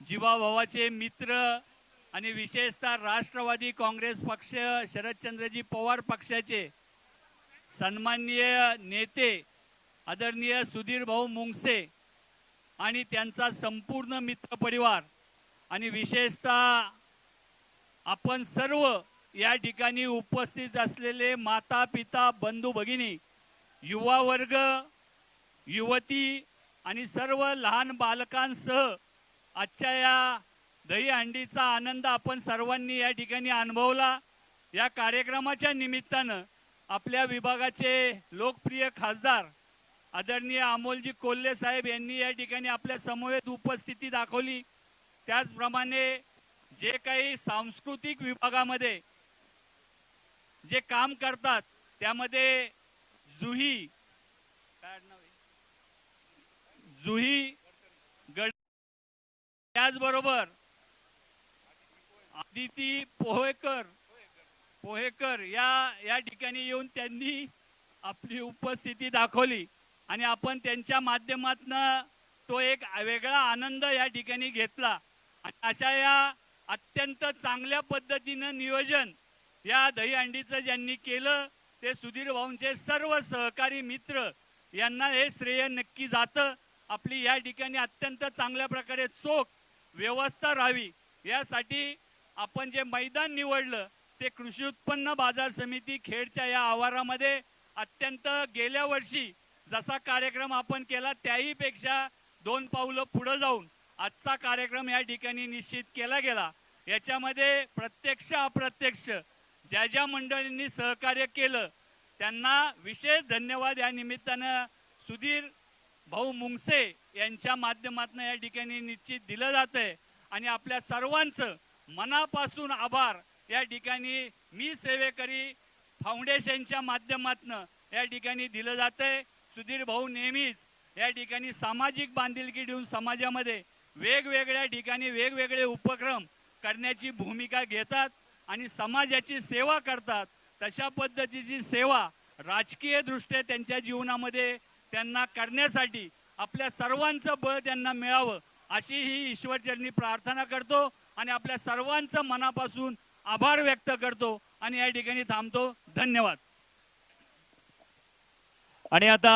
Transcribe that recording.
जीवाभावाचे मित्र आणि विशेषतः राष्ट्रवादी काँग्रेस पक्ष शरदचंद्रजी पवार पक्षाचे सन्माननीय नेते आदरणीय सुधीर भाऊ मुंगसे आणि त्यांचा संपूर्ण मित्रपरिवार आणि विशेषतः आपण सर्व या ठिकाणी उपस्थित असलेले माता पिता बंधू भगिनी युवा वर्ग युवती आणि सर्व लहान बालकांसह आजच्या या दहीहंडीचा आनंद आपण सर्वांनी या ठिकाणी अनुभवला. या कार्यक्रमाच्या निमित्तानं आपल्या विभागाचे लोकप्रिय खासदार आदरणीय अमोलजी कोल्हे साहेब यांनी या ठिकाणी आपल्या समवेत उपस्थिती दाखवली. त्याचप्रमाणे जे काही सांस्कृतिक विभागामध्ये जे काम करतात त्यामध्ये जुही काय जुही त्याचबरोबर आदिती पोहेकर पोहेकर या या ठिकाणी येऊन त्यांनी आपली उपस्थिती दाखवली. आणि आपण त्यांच्या माध्यमातनं तो एक वेगळा आनंद या ठिकाणी घेतला. आणि अशा या अत्यंत चांगल्या पद्धतीनं नियोजन या दहीहंडीचं ज्यांनी केलं ते सुधीर भाऊंचे सर्व सहकारी मित्र यांना हे श्रेय नक्की जातं. आपली या ठिकाणी अत्यंत चांगल्या प्रकारे चोख व्यवस्था राहावी. यासाठी आपण जे मैदान निवडलं ते कृषी उत्पन्न बाजार समिती खेडच्या या आवारामध्ये अत्यंत गेल्या वर्षी जसा कार्यक्रम आपण केला त्याही पेक्षा दोन पावलं पुढं जाऊन आजचा कार्यक्रम या ठिकाणी निश्चित केला गेला. याच्यामध्ये प्रत्यक्ष अप्रत्यक्ष ज्या ज्या मंडळींनी सहकार्य केलं त्यांना विशेष धन्यवाद. या निमित्तानं सुधीर भाऊ मुंगसे यांच्या माध्यमातून या ठिकाणी निश्चित दिलं जात आहे आणि आपल्या सर्वांचं मनापासून आभार. या ठिकाणी मी सेवेकरी फाउंडेशनच्या माध्यमातून या ठिकाणी दिलं जात आहे सुधीर भाऊ नेहमीच या ठिकाणी सामाजिक बांधिलकी देऊन समाजामध्ये वेगवेगळ्या ठिकाणी वेगवेगळे उपक्रम करण्याची भूमिका घेतात आणि समाजाची सेवा करतात. तशा पद्धतीची सेवा राजकीयदृष्ट्या त्यांच्या जीवनामध्ये त्यांना करण्यासाठी आपल्या सर्वांचं बळ त्यांना मिळावं अशी ही ईश्वरचरणी प्रार्थना करतो आणि आपल्या सर्वांचं मनापासून आभार व्यक्त करतो आणि या ठिकाणी थांबतो. धन्यवाद. आणि आता